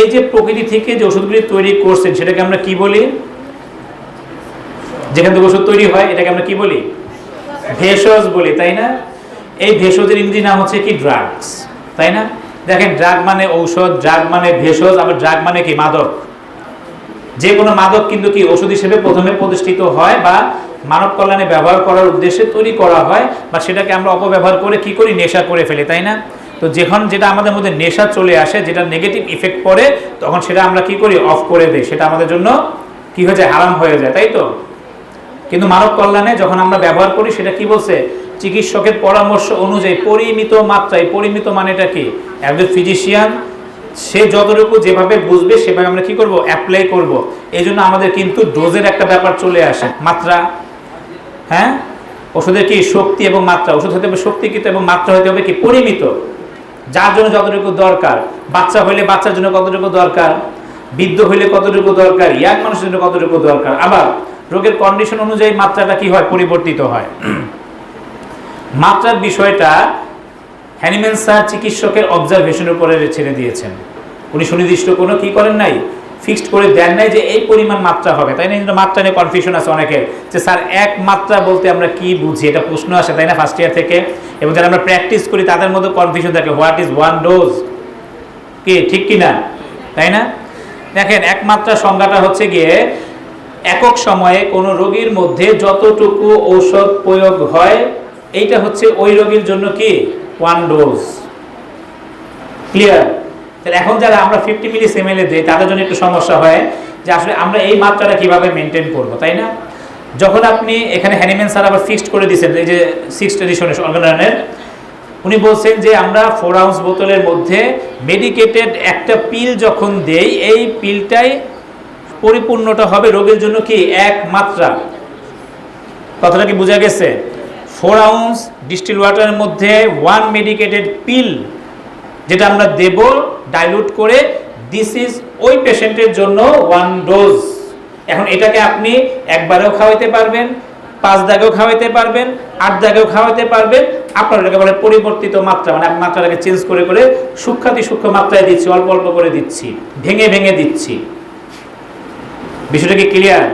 এই যে প্রকৃতি থেকে যে ওষুধগুলি তৈরি করছেন, সেটাকে আমরা কি বলি? যেখান থেকে ওষুধ তৈরি হয়, এটাকে আমরা কি বলি? ভেষজ বলি, তাই না? এই ভেষজের ইংরেজি নাম হচ্ছে কি? ড্রাগস, তাই না? দেখেন, ড্রাগ মানে ঔষধ, ড্রাগ মানে ভেষজ, আবার ড্রাগ মানে কি? মাদক। যে কোনো মাদক কিন্তু কি? ওষুধ হিসেবে প্রথমে প্রতিষ্ঠিত হয় বা মানব কল্যাণে ব্যবহার করার উদ্দেশ্যে তৈরি করা হয়, বা সেটাকে আমরা অপব্যবহার করে কি করি? নেশা করে ফেলি, তাই না? তো যখন যেটা আমাদের মধ্যে নেশা চলে আসে, যেটা নেগেটিভ ইফেক্ট পড়ে, তখন সেটা আমরা কি করি? অফ করে দিই। সেটা আমাদের জন্য কি হয়ে যায়? হারাম হয়ে যায়, তাই তো? কিন্তু মানব কল্যাণে যখন আমরা ব্যবহার করি, সেটা কি বলছে? চিকিৎসকের পরামর্শ অনুযায়ী পরিমিত মাত্রায়, পরিমিত মানেটা কি? একজন ফিজিশিয়ান সে যতটুকু যেভাবে বুঝবে, সেভাবে আমরা কি করব? অ্যাপ্লাই করব। এই জন্য আমাদের কিন্তু ডোজের একটা ব্যাপার চলে আসে। মাত্রা হ্যাঁ? ওষুধের কি? শক্তি এবং মাত্রা। ওষুধ হতে হবে শক্তিকৃত এবং মাত্রা হতে হবে কি? পরিমিত। যার জন্য যতটুকু দরকার, বাচ্চা হইলে বাচ্চার জন্য কতটুকু দরকার, বৃদ্ধ হইলে কতটুকু দরকার ইয়াং মানুষের জন্য কতটুকু দরকার। আবার রোগের কন্ডিশন অনুযায়ী মাত্রাটা কি হয়? পরিবর্তিত হয়। মাত্রার বিষয়টা হ্যানিম্যান স্যার চিকিৎসকের অবজারভেশনের উপরে ছেড়ে দিয়েছেন। উনি সুনির্দিষ্ট কোনো কি করেন নাই? ফিক্সড করে দেন নাই যে এই পরিমাণ মাত্রা হবে, তাই না? কিন্তু মাত্রা নিয়ে কনফিউশন আছে অনেকের, যে স্যার, এক মাত্রা বলতে আমরা কি বুঝি? এটা প্রশ্ন আসে, তাই না ফার্স্ট ইয়ার থেকে? এবং যারা আমরা প্র্যাকটিস করি, তাদের মধ্যে কনফিউশন থাকে হোয়াট ইজ ওয়ান ডোজ কি, ঠিক কি না তাই না? দেখেন একমাত্রা সংজ্ঞাটা হচ্ছে গিয়ে, একক সময়ে কোনো রোগীর মধ্যে যতটুকু ঔষধ প্রয়োগ হয়, এইটা হচ্ছে ওই রোগীর জন্য কি? ওয়ান ডোজ ক্লিয়ার তাহলে এখন যারা আমরা ফিফটি মিলি এমএলএ দিই, তাদের জন্য একটু সমস্যা হয় যে আসলে আমরা এই মাত্রাটা কীভাবে মেনটেন করব, তাই না? যখন আপনি এখানে হ্যানিম্যান স্যার আবার ফিক্সড করে দিয়েছেন, এই যে সিক্স এডিশনের অর্গানায়নের উনি বলছেন যে আমরা ফোর আউন্স বোতলের মধ্যে মেডিকেটেড একটা পিল যখন দেই, এই পিলটাই পরিপূর্ণটা হবে রোগীর জন্য কি? এক মাত্রা। কথাটা কি বোঝা গেছে? ফোর আউন্স ডিস্টিল ওয়াটারের মধ্যে ওয়ান মেডিকেটেড পিল যেটা আমরা দেব ডাইলুট করে দিস ইজ ওই পেশেন্টের জন্য ওয়ান ডোজ এখন এটাকে আপনি একবারেও খাওয়াইতে পারবেন, পাঁচ দাগেও খাওয়াইতে পারবেন, আট দাগেও খাওয়াইতে পারবেন। আপনার এটাকে বলে পরিবর্তিত মাত্রা মানে মাত্রাটাকে চেঞ্জ করে করে সূক্ষাতি সূক্ষ্ম মাত্রায় দিচ্ছি, অল্প অল্প করে দিচ্ছি, ভেঙে ভেঙে দিচ্ছি। বিষয়টা কি ক্লিয়ার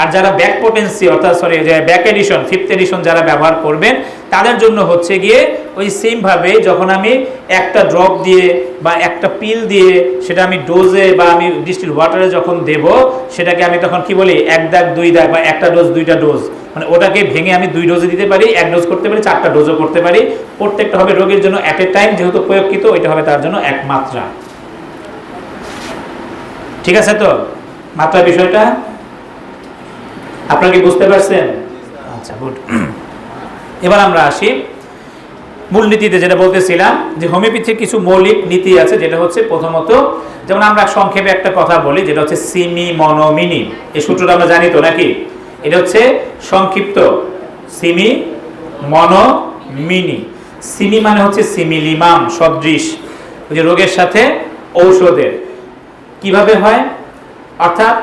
আর যারা ব্যাক পোটেন্সি অর্থাৎ sorry back edition fifth edition যারা ব্যবহার করবেন তাদের জন্য হচ্ছে গিয়ে ওই সেমভাবে যখন আমি একটা ড্রপ দিয়ে বা একটা পিল দিয়ে সেটা আমি ডোজে বা আমি ডিস্টিল ওয়াটারে যখন দেব সেটাকে আমি তখন কি বলি? এক দাগ দুই দাগ বা একটা ডোজ দুইটা ডোজ মানে ওটাকে ভেঙে আমি দুই ডোজে দিতে পারি এক ডোজ করতে পারি চারটা ডোজও করতে পারি। প্রত্যেকটা হবে রোগীর জন্য অ্যাট এ টাইম যেহেতু প্রয়োগকৃত ওইটা হবে তার জন্য এক মাত্রা। ঠিক আছে তো? মাত্রা বিষয়টা? আপনারা কি বুঝতে পারছেন? আচ্ছা গুড এবার আমরা আসি মূলনীতিতে যেটা বলতেছিলাম যে হোমিওপ্যাথির কিছু মৌলিক নীতি আছে, যেটা হচ্ছে প্রথমত, যেমন আমরা সংক্ষেপে একটা কথা বলি, যেটা হচ্ছে সিমি মনোমিনি এই সূত্রটা আমরা জানি তো নাকি? এটা হচ্ছে সংক্ষিপ্ত সিমি মনো মিনি সিমি মানে হচ্ছে সিমিলিমাম, সদৃশ যে রোগের সাথে ঔষধের। কীভাবে হয়? অর্থাৎ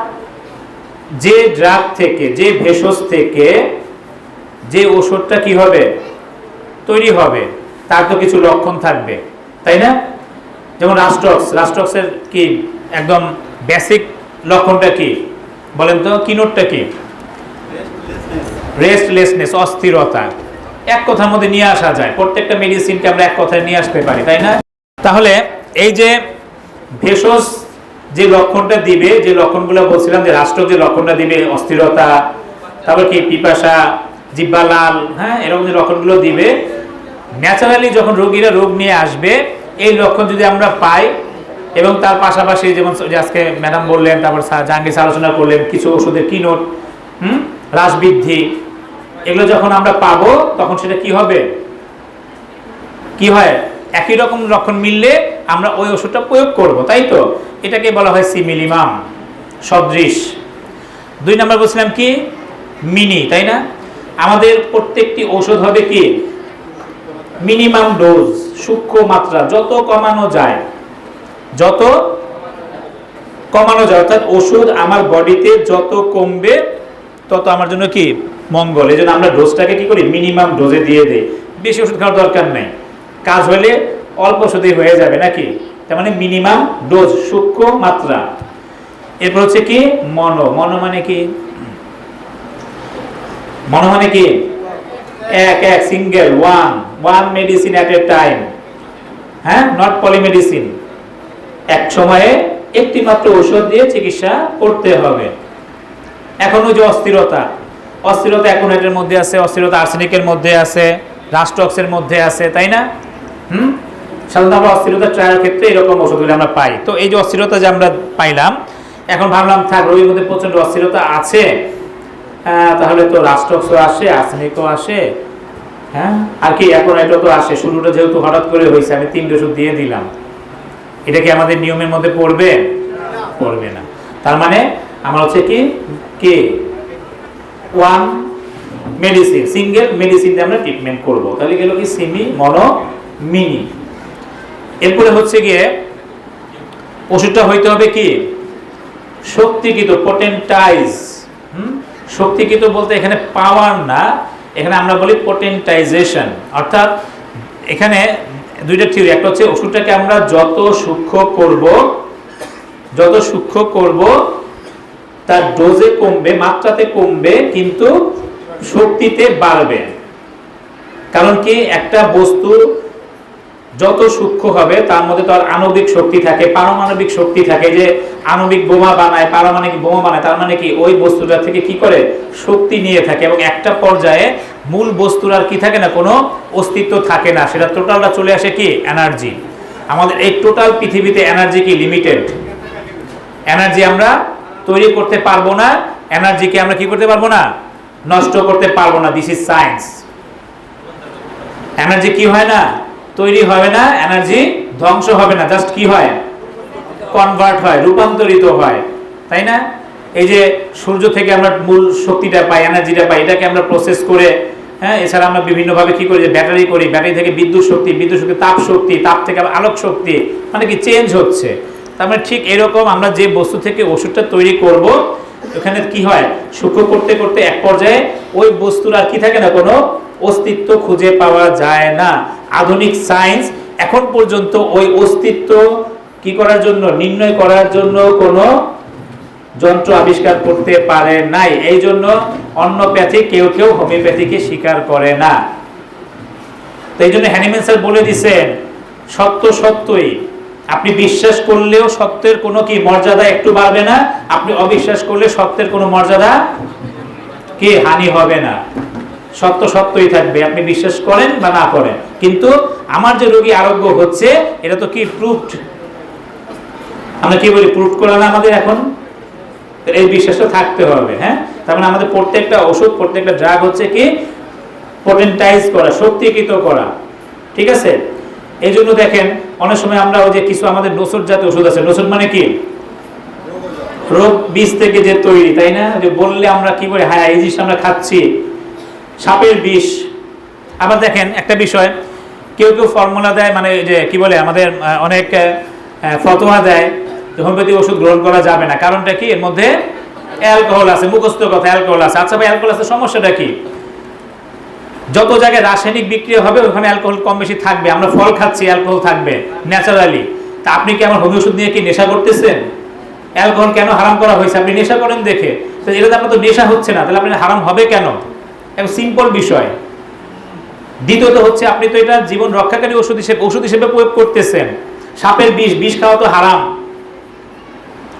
যে ড্রাগ থেকে, যে ভেষজ থেকে যে ওষুধটা কি হবে? তৈরি হবে। তার তো কিছু লক্ষণ থাকবে। তাই না? যেমন রাস্টক্স রাস্টক্সের কি একদম বেসিক লক্ষণটা কি? বলেন তো কিনোটটা কি? রেস্টলেসনেস অস্থিরতা। এক কথার মধ্যে নিয়ে আসা যায়। প্রত্যেকটা মেডিসিনকে আমরা এক কথায় নিয়ে আসতে পারি, তাই না? তাহলে এই যে ভেষজ যে লক্ষণটা দিবে, যে লক্ষণগুলো বলছিলাম যে রাষ্ট্র যে লক্ষণটা দিবে, অস্থিরতা, তারপর কি? পিপাসা জিব্বা লাল হ্যাঁ এরকম যে লক্ষণগুলো দিবে। ন্যাচারালি যখন রোগীরা রোগ নিয়ে আসবে, এই লক্ষণ যদি আমরা পাই এবং তার পাশাপাশি যেমন আজকে ম্যাডাম বললেন, তারপর জাহাঙ্গীর আলোচনা করলেন, কিছু ওষুধের কি নোট হুম, হ্রাস বৃদ্ধি, এগুলো যখন আমরা পাবো, তখন সেটা কি হবে? কি হয়? একই রকম লক্ষণ মিললে আমরা ওই ওষুধটা প্রয়োগ করব, তাই তো? এটাকে বলা হয় সিমিলিমাম, সদৃশ। দুই নম্বর বলছিলাম কি? মিনি, তাই না? আমাদের প্রত্যেকটি ঔষধ হবে কি? মিনিমাম ডোজ সূক্ষ্ম মাত্রা, যত কমানো যায়। যত কমানো যায়, অর্থাৎ ওষুধ আমার বডিতে যত কমবে, তত আমার জন্য কি? মঙ্গল। এই জন্য আমরা ডোজটাকে কি করি? মিনিমাম ডোজে দিয়ে দেই। বেশি ওষুধ খাওয়ার দরকার নেই। কাজ হলে অল্প ওষুধেই হয়ে যাবে নাকি? তার মানে মিনিমাম ডোজ সূক্ষ্ম মাত্রা। এরপর হচ্ছে কি? মনো। মনো মানে কি? মনো মানে কি? এক এক single one one medicine at a time হ্যাঁ? নট পলিমেডিসিন এক সময়ে একটি মাত্র ঔষধ দিয়ে চিকিৎসা করতে হবে। এখন যে অস্থিরতা। অস্থিরতা এটার মধ্যে আছে, অস্থিরতা আর্সেনিকের মধ্যে আছে রাস্টক্সের মধ্যে আছে, তাই না? হুম? সাধারণত আমরা অস্থিরতা ট্রায়াল ক্ষেত্রে এরকম ওষুধগুলি আমরা পাই। তো এই যে অস্থিরতা যে আমরা পাইলাম, এখন ভাবলাম, থাক, রোগীর মধ্যে প্রচণ্ড অস্থিরতা আছে তাহলে তো রাস্টক্সও আসে, আর্সেনিকও আসে। হ্যাঁ? আর কি, এখন এটা তো আসে, শুরুটা যেহেতু হঠাৎ করে হয়েছে, আমি তিনটে ওষুধ দিয়ে দিলাম। এটা কি আমাদের নিয়মের মধ্যে পড়বে? পড়বে না। তার মানে আমার হচ্ছে কি, কে? ওয়ান মেডিসিন সিঙ্গেল মেডিসিন দিয়ে আমরা ট্রিটমেন্ট করব। তাহলে গেল কি সিমি মনো মিনি এরপরে হচ্ছে গিয়ে, ওষুধটা হইতে হবে কি? শক্তিকৃত পোটেন্টাইজ শক্তিকৃত বলতে এখানে পাওয়ার না, এখানে আমরা বলি পোটেন্টাইজেশন অর্থাৎ এখানে দুইটা থিওরি একটা হচ্ছে ওষুধটাকে আমরা যত সূক্ষ্ম করব, যত সূক্ষ্ম করব, তার ডোজে কমবে, মাত্রাতে কমবে, কিন্তু শক্তিতে বাড়বে। কারণ কি? একটা বস্তু যত সূক্ষ্ম হবে, তার মধ্যে তো আর আণবিক শক্তি থাকে, পারমাণবিক শক্তি থাকে। যে আণবিক বোমা বানায়, পারমাণবিক বোমা বানায়, তার মানে কি? ওই বস্তুটা থেকে কি করে? শক্তি নিয়ে থাকে এবং একটা পর্যায়ে মূল বস্তুর আর কি থাকে না? কোনো অস্তিত্ব থাকে না। সেটা টোটালটা চলে আসে কি? এনার্জি। আমাদের এই টোটাল পৃথিবীতে এনার্জি কি? লিমিটেড। এনার্জি আমরা তৈরি করতে পারব না, এনার্জিকে আমরা কি করতে পারব না? নষ্ট করতে পারব না। দিস ইজ সায়েন্স এনার্জি কি হয় না? তৈরি হবে না, এনার্জি ধ্বংস হবে না, জাস্ট কি হয়? কনভার্ট হয়, রূপান্তরিত হয়, তাই না? এই যে সূর্য থেকে আমরা মূল শক্তিটা পাই, এনার্জিটা পাই, এটাকে আমরা প্রসেস করে হ্যাঁ এছাড়া আমরা বিভিন্নভাবে কি করি যে ব্যাটারি করি, ব্যাটারি থেকে বিদ্যুৎ শক্তি বিদ্যুৎ শক্তি, তাপ শক্তি, তাপ থেকে আবার আলোক শক্তি মানে কি চেঞ্জ হচ্ছে। তার মানে ঠিক এরকম আমরা যে বস্তু থেকে ওষুধটা তৈরি করব, ওখানে কি হয়? সূক্ষ্ম করতে করতে এক পর্যায়ে ওই বস্তুর আর কি থাকে না, কোনো অস্তিত্ব খুঁজে পাওয়া যায় না। আধুনিক সায়েন্স, এখন পর্যন্ত ওই অস্তিত্ব কি করার জন্য, নির্ণয় করার জন্য কোনো যন্ত্র আবিষ্কার করতে পারে নাই। এই জন্য অন্যপ্যাথি কেউ কেউ হোমিওপ্যাথিকে স্বীকার করে না। তো এই জন্য হ্যানিম্যান স্যার বলে দিছেন, সত্য সত্যই। আপনি বিশ্বাস করলেও সত্যের কোনো কি মর্যাদা একটু বাড়বে না? আপনি অবিশ্বাস করলে সত্যের কোনো মর্যাদা কি? হানি হবে না। সত্য সত্যই থাকবে, আপনি বিশ্বাস করেন বা না করেন। কিন্তু আমার যে রোগী আরোগ্য হচ্ছে, এটা তো কি প্রুফড আমরা কি বলি প্রুফ করা না আমাদের এখন? এই বিশ্বাসটা থাকতে হবে হ্যাঁ? তার মানে আমাদের প্রত্যেকটা ওষুধ, প্রত্যেকটা ড্রাগ হচ্ছে কি? পোটেন্টাইজ করা, শক্তিকৃত করা। ঠিক আছে? এই জন্য দেখেন, অনেক সময় আমরা ওই যে কিছু আমাদের নোসর জাতীয় ওষুধ আছে নোসর মানে কি? রোগ বীজ থেকে যে তৈরি, তাই না? যে বললে আমরা কি করে হ্যাঁ এই জিনিসটা আমরা খাচ্ছি। সাপের বিষ। আবার দেখেন একটা বিষয়, কেউ কেউ ফর্মুলা দেয় মানে যে কি বলে, আমাদের অনেক ফতোয়া দেয় হোমিওপ্যাথি ওষুধ গ্রহণ করা যাবে না। কারণটা কি? এর মধ্যে অ্যালকোহল আছে, মুখস্থ কথা অ্যালকোহল আছে। আচ্ছা ভাই, অ্যালকোহল আছে, সমস্যাটা কি? যত জায়গায় রাসায়নিক বিক্রিয়া হবে ওখানে অ্যালকোহল কম বেশি থাকবে। আমরা ফল খাচ্ছি, অ্যালকোহল থাকবে, ন্যাচারালি। তা আপনি কি আমার হোমিও ওষুধ নিয়ে কি নেশা করতেছেন? অ্যালকোহল কেন হারাম করা হয়েছে? আপনি নেশা করেন দেখে। তো এটা তো আপনার তো নেশা হচ্ছে না। তাহলে আপনার হারাম হবে কেন? একদম সিম্পল বিষয়। দ্বিতীয়ত হচ্ছে, আপনি তো এটা জীবন রক্ষাকারী ওষুধ হিসেবে ওষুধ হিসেবে প্রয়োগ করতেছেন। সাপের বিষ বিষ খাওয়া তো হারাম।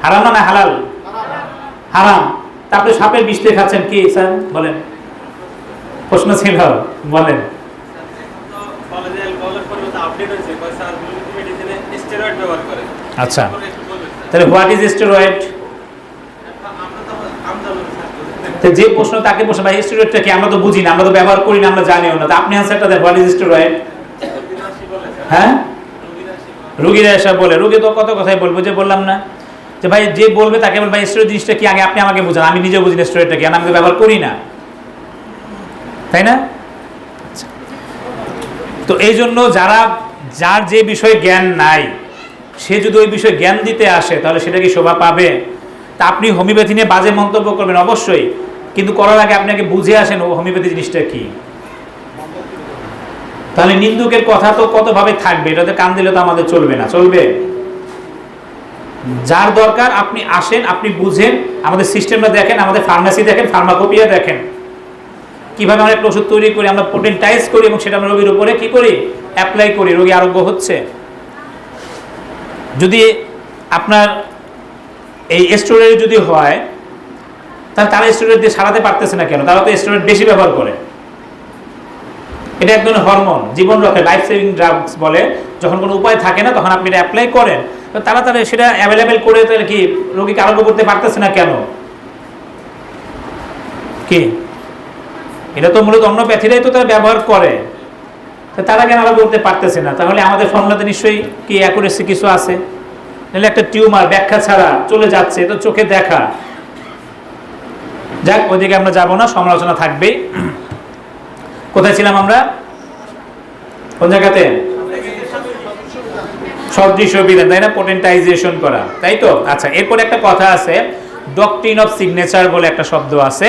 হারাম না না হালাল? হারাম। তারপরে সাপের বিষ দিয়ে খাচ্ছেন কি, স্যার? বলেন। প্রশ্ন ছিল, বলেন। আচ্ছা। তাহলে হোয়াট ইজ স্টেরয়েড আমরা তো আমদানি স্যার তো যে প্রশ্ন তাকে প্রশ্ন, ভাই স্টেরয়েডটা কি? আমরা তো বুঝি না, আমরা তো ব্যবহার করি না, আমরা জানিও না। তো আপনি আনসারটা দেন হোয়াট ইজ স্যার হ্যাঁ? রুগীরা এসে বলে, রুগী তো কত কথাই বলব, যে বললাম না। যে, ভাই, যে বলবে তাকে বল ভাই জিনিসটা কি? আগে আপনি আমাকে বুঝান, আমি নিজে বুঝি না স্টেরয়েডটা কি আমি তো ব্যবহার করি না। তাই না? আচ্ছা। তো এই জন্য যারা, যার যে বিষয়ে জ্ঞান নাই, সে যদি ওই বিষয়ে জ্ঞান দিতে আসে, তাহলে সেটা কি শোভা পাবে? তা আপনি হোমিওপ্যাথি নিয়ে বাজে মন্তব্য করবেন, অবশ্যই। কিন্তু করার আগে আপনাকে বুঝে আসেন হোমিওপ্যাথি জিনিসটা কি? তাহলে নিন্দুকের কথা তো কতভাবে থাকবে? এটাতে কান দিলে তো আমাদের চলবে না। চলবে? যার দরকার আপনি আসেন, আপনি বুঝেন, আমাদের সিস্টেমটা দেখেন, আমাদের ফার্মাসি দেখেন, ফার্মাকোপিয়া দেখেন। কীভাবে আমরা একটা ওষুধ তৈরি করি, আমরা পোটেন্টাইজ করি এবং সেটা আমরা রোগীর উপরে কি করি? অ্যাপ্লাই করি। রোগী আরোগ্য হচ্ছে। যদি আপনার এই স্টোরেজ যদি হয় তাহলে তারা দিয়ে সারাতে পারতেছে না কেন? তারা তো স্টোরেজ বেশি ব্যবহার করে। এটা এক ধরনের হরমোন জীবন রক্ষা লাইফ সেভিং ড্রাগস বলে। যখন কোনো উপায় থাকে না, তখন আপনি এটা অ্যাপ্লাই করেন। তারা তারা সেটা অ্যাভেলেবেল করে তাহলে কি রোগীকে আরোগ্য করতে পারতেছে না কেন? কি? এটা তো মূলত অন্য প্যাথিরাই তো তারা ব্যবহার করে। তারা কেন আলাদা করতে পারতেছে না? তাহলে আমাদের ফর্মুলাতে নিশ্চয়ই কি অ্যাকুরেসি কিছু আছে? নাহলে একটা টিউমার ব্যাখ্যা ছাড়া চলে যাচ্ছে তো চোখে দেখা। যাক, ওইদিকে আমরা যাব না, সমালোচনা থাকবেই। কোথায় ছিলাম আমরা? কোন জায়গাতে? সদৃশ্য বিধান তাই না? পোটেন্টাইজেশন করা, তাই তো? আচ্ছা এরপর একটা কথা আছে ডকট্রিন অফ সিগনেচার বলে একটা শব্দ আছে।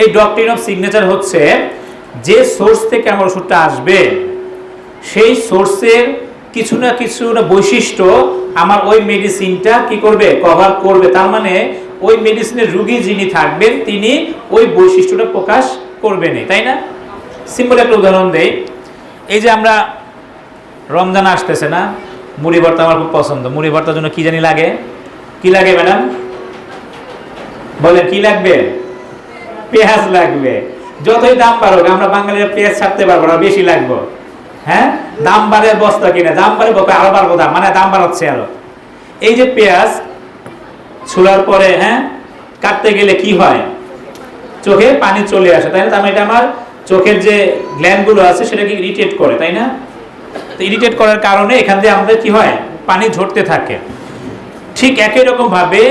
এই ডকট্রিন অফ সিগনেচার হচ্ছে, যে সোর্স থেকে আমার ওষুধটা আসবে, সেই সোর্সের কিছু না কিছু বৈশিষ্ট্য আমার ওই মেডিসিনটা কি করবে? কভার করবে। তার মানে ওই মেডিসিনের রুগী যিনি থাকবেন, তিনি ওই বৈশিষ্ট্যটা প্রকাশ করবেনই, তাই না? সিম্পল একটা উদাহরণ দেই। এই যে আমরা রমজান আসতেছে না, মুড়ি ভর্তা আমার খুব পছন্দ। মুড়ি ভর্তার জন্য কি জানি লাগে? কি লাগে ম্যাডাম? বলেন, কি লাগবে? পেঁয়াজ লাগবে। যতই দাম বাড়ুক, আমরা বাঙালিরা পেঁয়াজ ছাড়তে পারব না, বেশি লাগবো। হ্যাঁ? দাম বাড়ে বস্তা কিনে? দাম বাড়ে আরও বাড়বো দাম মানে দাম বাড়াচ্ছে আরও। এই যে পেঁয়াজ ছুলার পরে হ্যাঁ কাটতে গেলে কি হয়? চোখে পানি চলে আসে, তাই না? তার মানে এটা আমার চোখের যে গ্ল্যান্ডগুলো আছে, সেটাকে ইরিটেট করে, তাই না? তো ইরিটেট করার কারণে এখান দিয়ে আমাদের কি হয়? পানি ঝরতে থাকে। ঠিক একই রকম ভাবে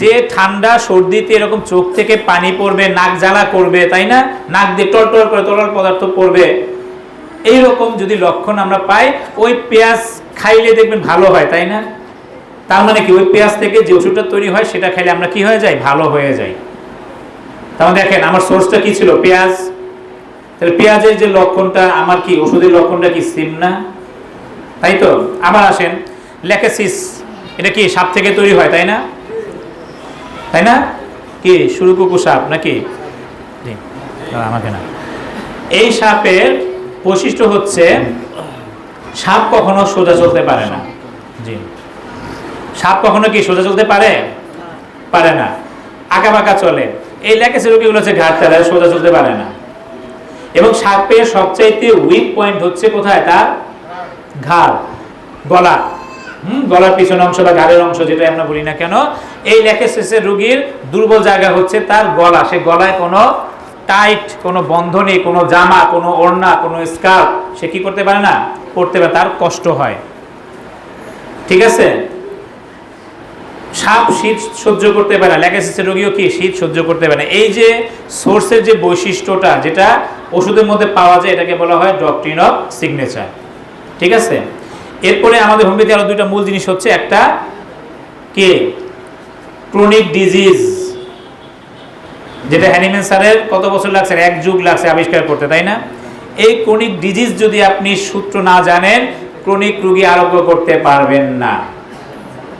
যে ঠান্ডা, সর্দিতে এরকম চোখ থেকে পানি পড়বে, নাক জ্বালা করবে, তাই না? নাক দিয়ে টলটল করে তরল পদার্থ পড়বে। এইরকম যদি লক্ষণ আমরা পাই, ওই পেঁয়াজ খাইলে দেখবেন ভালো হয়, তাই না? তার মানে কি? ওই পেঁয়াজ থেকে যে ওষুধটা তৈরি হয়, সেটা খাইলে আমরা কি হয়ে যাই? ভালো হয়ে যাই। তাহলে দেখেন, আমার সোর্সটা কি ছিল? পেঁয়াজ। তাহলে পেঁয়াজের যে লক্ষণটা, আমার কি, ওষুধের লক্ষণটা কি সিম না? তাই তো? আবার আসেন, ল্যাকেসিস, এটা কি সাপ থেকে তৈরি হয়, তাই না? তাই না? কি, সুরুকুকু সাপ নাকি? আমাকে না। এই সাপের বৈশিষ্ট্য হচ্ছে, সাপ কখনো সোজা চলতে পারে না। জি। সাপ কখনো কি সোজা চলতে পারে? পারে না। আঁকা বাঁকা চলে। এই ল্যাকেসের রোগীগুলো হচ্ছে ঘাট তারা সোজা চলতে পারে না। এবং সাপের সবচাইতে উইক পয়েন্ট হচ্ছে কোথায়? তার ঘাড়। গলা। হুম, গলার পিছন অংশ বা ঘাড়ের অংশ যেটা আমরা বলি না কেন, এই ল্যাকেসিসের রোগীর দুর্বল জায়গা হচ্ছে তার গলা। সে গলায় কোনো টাইট কোনো বন্ধনী, কোনো জামা, কোনো ওড়না, কোনো স্কার্ফ সে কি করতে পারে না? পড়তে পারে তার কষ্ট হয়। ঠিক আছে? সাপ শীত সহ্য করতে পারে না। ল্যাকেসিসের রোগীও কি শীত সহ্য করতে পারে না। এই যে সোর্সের যে বৈশিষ্ট্যটা, যেটা ওষুধের মধ্যে পাওয়া যায়, এটাকে বলা হয় ডক্ট্রিন অফ সিগনেচার ঠিক আছে? এরপরে আমাদের হোমিওপ্যাথি আরও দুইটা মূল জিনিস হচ্ছে, একটা কে? ক্রনিক ডিজিজ যেটা হ্যানিম্যান স্যারের কত বছর লাগছে? এক যুগ লাগছে আবিষ্কার করতে, তাই না? এই ক্রনিক ডিজিজ যদি আপনি সূত্র না জানেন ক্রনিক রুগী আরোগ্য করতে পারবেন না।